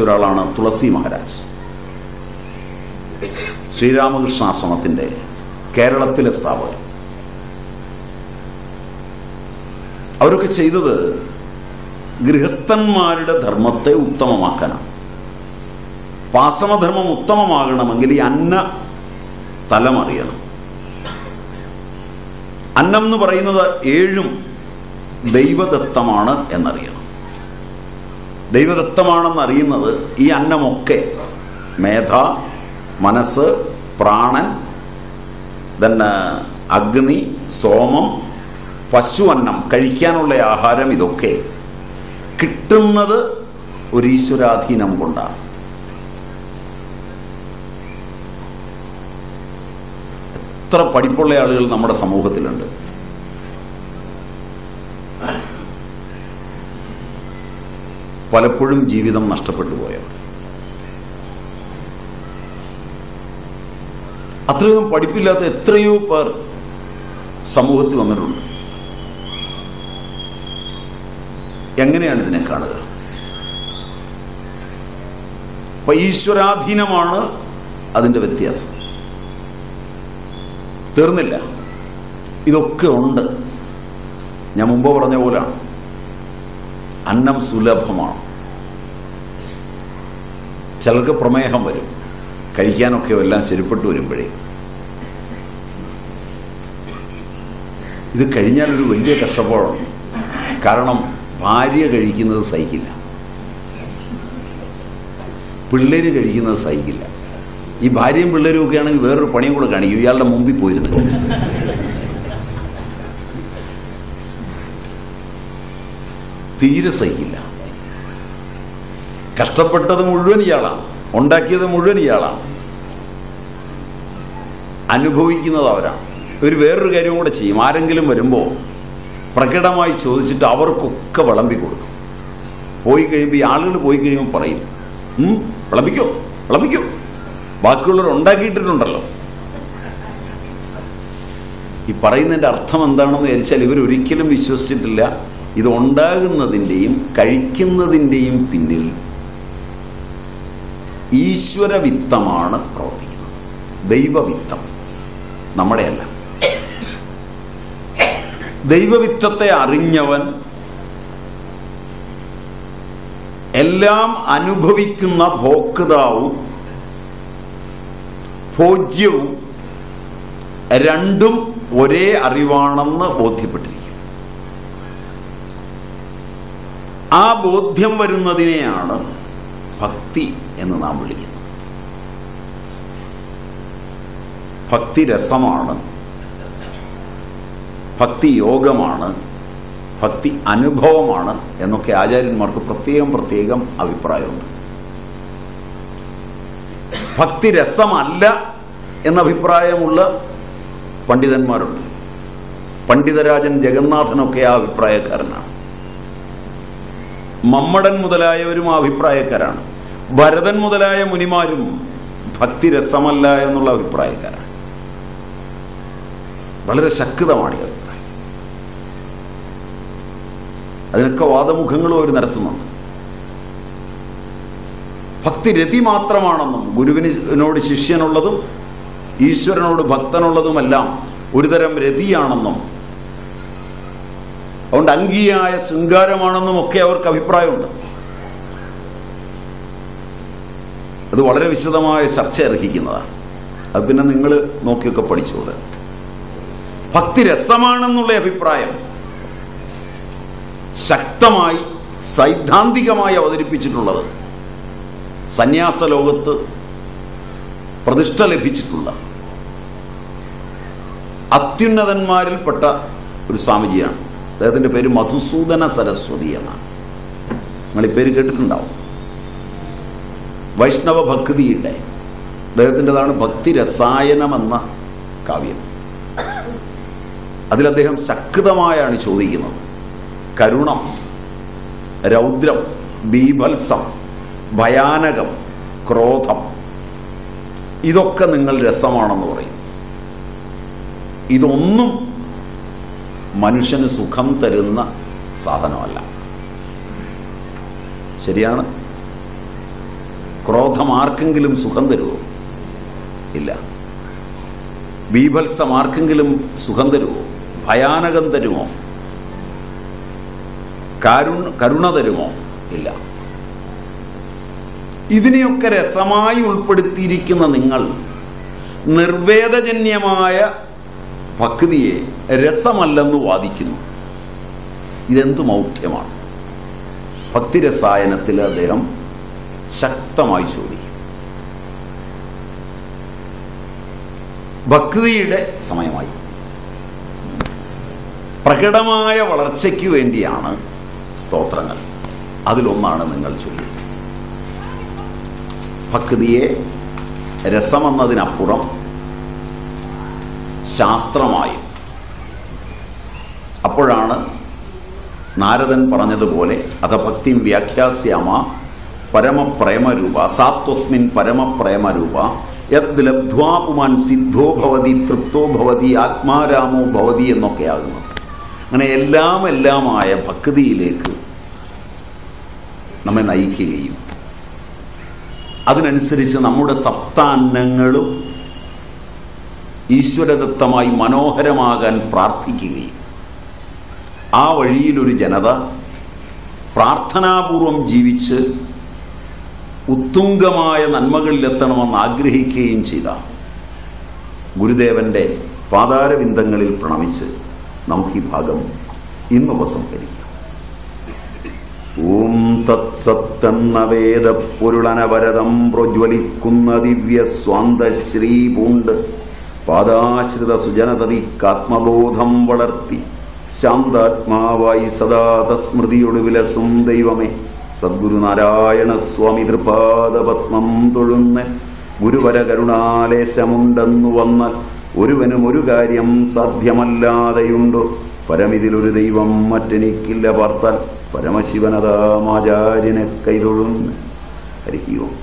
ഒരാളാണ് തുളസി മഹാരാജ്. ശ്രീരാമകൃഷ്ണാശ്രമത്തിന്റെ കേരളത്തിലെ സ്ഥാപകൻ. അവരൊക്കെ ചെയ്തത് ഗൃഹസ്ഥന്മാരുടെ ധർമ്മത്തെ ഉത്തമമാക്കാനാണ്. പാസമധർമ്മം ഉത്തമമാകണമെങ്കിൽ ഈ അന്ന തലമറിയണം. അന്നം എന്ന് പറയുന്നത് ഏഴും ദൈവദത്തമാണ് എന്നറിയണം. ദൈവദത്തമാണെന്ന് അറിയുന്നത് ഈ അന്നമൊക്കെ. മേധ മനസ്സ് പ്രാണൻ തന്നെ അഗ്നി സോമം പശു അന്നം കഴിക്കാനുള്ള ആഹാരം ഇതൊക്കെ. കിട്ടുന്നത് ഒരു ഈശ്വരാധീനം കൊണ്ടാണ്. എത്ര പഠിപ്പുള്ള ആളുകൾ നമ്മുടെ സമൂഹത്തിലുണ്ട്. പലപ്പോഴും ജീവിതം നഷ്ടപ്പെട്ടു പോയവർ അത്രയൊന്നും പഠിപ്പില്ലാത്ത എത്രയോ പേർ സമൂഹത്തിൽ വന്നിട്ടുണ്ട്. എങ്ങനെയാണ് ഇതിനെ കാണുക? അപ്പൊ ഈശ്വരാധീനമാണ് അതിന്റെ വ്യത്യാസം. തീർന്നില്ല. ഇതൊക്കെ ഉണ്ട്. ഞാൻ മുമ്പ് പറഞ്ഞ പോലാണ് അന്നം സുലഭമാണ്. ചിലർക്ക് പ്രമേഹം വരും. കഴിക്കാനൊക്കെ എല്ലാം ശരിപ്പെട്ടു വരുമ്പോഴേ. ഇത് കഴിഞ്ഞാൽ ഒരു വലിയ കഷ്ടപ്പാടാണ് കാരണം ഭാര്യ കഴിക്കുന്നത് സഹിക്കില്ല. പിള്ളേര് കഴിക്കുന്നത് സഹിക്കില്ല. ഈ ഭാര്യയും പിള്ളേരും ഒക്കെ ആണെങ്കിൽ വേറൊരു പണിയും കൂടെ കാണിക്കും. ഇയാളുടെ മുമ്പിൽ പോയിരുന്നു തീരെ സഹിക്കില്ല. കഷ്ടപ്പെട്ടത് മുഴുവൻ ഇയാളാണ്. ഉണ്ടാക്കിയത് മുഴുവൻ ഇയാളാണ്. അനുഭവിക്കുന്നത് അവരാണ്. ഒരു വേറൊരു കാര്യം കൂടെ ചെയ്യും. ആരെങ്കിലും വരുമ്പോൾ പ്രകടമായി ചോദിച്ചിട്ട് അവർക്കൊക്കെ വിളമ്പി കൊടുക്കും. പോയി കഴിയുമ്പോൾ ഈ ആളുകൾ പോയി കഴിയുമ്പോൾ പറയും "ഉം, വിളമ്പിക്കോ വിളമ്പിക്കോ. ബാക്കിയുള്ളവർ ഉണ്ടാക്കിയിട്ടിട്ടുണ്ടല്ലോ ഈ പറയുന്നതിന്റെ അർത്ഥം എന്താണെന്ന് വിചാരിച്ചാൽ ഇവരൊരിക്കലും വിശ്വസിച്ചിട്ടില്ല. ഇത് ഉണ്ടാകുന്നതിന്റെയും കഴിക്കുന്നതിന്റെയും പിന്നിൽ ഈശ്വരവിത്തമാണ് പ്രവർത്തിക്കുന്നത്. ദൈവവിത്തം. നമ്മുടെയല്ല. ദൈവവിത്തത്തെ അറിഞ്ഞവൻ എല്ലാം അനുഭവിക്കുന്ന ഭോക്താവും ഭോജ്യവും രണ്ടും ഒരേ അറിവാണെന്ന് ബോധ്യപ്പെട്ടിരിക്കും ആ ബോധ്യം വരുന്നതിനെയാണ് ഭക്തി എന്ന് നാം വിളിക്കുന്നത്. ഭക്തി രസമാണ്. ഭക്തി യോഗമാണ്. ഭക്തി അനുഭവമാണ് എന്നൊക്കെ ആചാര്യന്മാർക്ക് പ്രത്യേകം പ്രത്യേകം അഭിപ്രായമുണ്ട്. ഭക്തി രസമല്ല എന്ന അഭിപ്രായമുള്ള പണ്ഡിതന്മാരുണ്ട്. പണ്ഡിതരാജൻ ജഗന്നാഥനൊക്കെ ആ അഭിപ്രായക്കാരനാണ്. മമ്മടൻ മുതലായവരും അഭിപ്രായക്കാരാണ്. ഭരതൻ മുതലായ മുനിമാരും ഭക്തി രസമല്ല എന്നുള്ള അഭിപ്രായക്കാരാണ്. വളരെ ശക്തമാണ് ഈ അഭിപ്രായം. അതിനൊക്കെ വാദമുഖങ്ങളും അവർ നടത്തുന്നുണ്ട്. ഭക്തി രതി മാത്രമാണെന്നും ഗുരുവിനോട് ശിഷ്യനുള്ളതും ഈശ്വരനോട് ഭക്തനുള്ളതുമെല്ലാം ഒരുതരം രതിയാണെന്നും അതുകൊണ്ട് അംഗീയായ ശൃംഗാരമാണെന്നും ഒക്കെ അവർക്ക് അഭിപ്രായമുണ്ട്. അത് വളരെ വിശദമായ ചർച്ച അർഹിക്കുന്നതാണ് അത് പിന്നെ നിങ്ങൾ നോക്കിയൊക്കെ പഠിച്ചോളൂ ഭക്തി രസമാണെന്നുള്ള അഭിപ്രായം ശക്തമായി സൈദ്ധാന്തികമായി അവതരിപ്പിച്ചിട്ടുള്ളത് സന്യാസ ലോകത്ത് പ്രതിഷ്ഠ ലഭിച്ചിട്ടുള്ള അത്യുന്നതന്മാരിൽപ്പെട്ട ഒരു സ്വാമിജിയാണ്. അദ്ദേഹത്തിന്റെ പേര് മധുസൂദന സരസ്വതി എന്നാണ്. നിങ്ങൾ ഈ പേര് കേട്ടിട്ടുണ്ടാവും. വൈഷ്ണവ ഭക്തിയുടെ അദ്ദേഹത്തിന്റെതാണ് ഭക്തി രസായനം എന്ന കാവ്യം. അതിൽ അദ്ദേഹം ശക്തമായാണ് ചോദിക്കുന്നത്. കരുണം രൗദ്രം ബീഭത്സം ഭയാനകം ക്രോധം ഇതൊക്കെ നിങ്ങൾ രസമാണെന്ന് പറയും. ഇതൊന്നും മനുഷ്യന് സുഖം തരുന്ന സാധനമല്ല. ശരിയാണ്? ക്രോധം ആർക്കെങ്കിലും സുഖം തരുമോ ഇല്ല. ബീഭത്സം ആർക്കെങ്കിലും സുഖം തരുമോ ഭയാനകം തരുമോ? കരുണ കരുണ തരുമോ? ഇല്ല. ഇതിനെയൊക്കെ രസമായി ഉൾപ്പെടുത്തിയിരിക്കുന്ന നിങ്ങൾ നിർവേദജന്യമായ ഭക്തിയെ രസമല്ലെന്ന് വാദിക്കുന്നു. ഇതെന്തു മൗഢ്യമാണ്. ഭക്തിരസായനത്തിൽ അദ്ദേഹം ശക്തമായി ചോദി. ഭക്തിയുടെ സമയമായി. പ്രകടമായ വളർച്ചയ്ക്ക് വേണ്ടിയാണ് സ്തോത്രങ്ങൾ. അതിലൊന്നാണ് നിങ്ങൾ ചൊല്ലിയത്. ഭക്തിയെ രസമെന്നതിനപ്പുറം ശാസ്ത്രമായി. അപ്പോഴാണ് നാരദൻ പറഞ്ഞതുപോലെ അഥഭക്തിം വ്യാഖ്യാസ്യാമ പരമപ്രേമരൂപ സാത്വസ്മിൻ പരമപ്രേമരൂപ യത് ലബ്ധ്വാ പുമാൻ സിദ്ധോ ഭവതി തൃപ്തോ ഭവതി ആത്മാരാമോ ഭവതി എന്നൊക്കെയാകുന്നത്. അങ്ങനെ എല്ലാം എല്ലാമായ ഭക്തിയിലേക്ക് നമ്മെ നയിക്കുകയും അതിനനുസരിച്ച് നമ്മുടെ സപ്താന്നങ്ങളും ഈശ്വരദത്തമായി മനോഹരമാകാൻ പ്രാർത്ഥിക്കുകയും ആ വഴിയിലൊരു ജനത പ്രാർത്ഥനാപൂർവം ജീവിച്ച് ഉത്തുംഗമായ നന്മകളിലെത്തണമെന്ന് ആഗ്രഹിക്കുകയും ചെയ്ത ഗുരുദേവന്റെ പാതാരവിന്ദങ്ങളിൽ പ്രണമിച്ച് നമുക്ക് ഈ ഭാഗം ഇന്ന് ഉപസംഹരിക്കാം. ഓം തത്സത്തെന്ന വേദപ്പൊരുളനവരതം പ്രജ്വലിക്കുന്ന ദിവ്യ സ്വാന്തശ്രീ പൂണ്ട് പാദാശ്രിത സുജനതതി കാത്മബോധം വളർത്തി. ശാന്താത്മാവായി സദാ തസ്മൃതിയോട് വിലസും ദൈവമേ. സദ്ഗുരുനാരായണ സ്വാമി തൃപാദപത്മം തൊഴുന്ന ഗുരുവര കരുണാലേശമുണ്ടെന്നു വന്നാൽ ഒരുവനും ഒരു കാര്യം സാധ്യമല്ലാതെയുണ്ടോ? പരമിതിലൊരു ദൈവം മറ്റെനിക്കില്ല പാർത്താൽ പരമശിവനതാമാചാര്യനെ കൈതൊഴുന്ന. ഹരി ഓം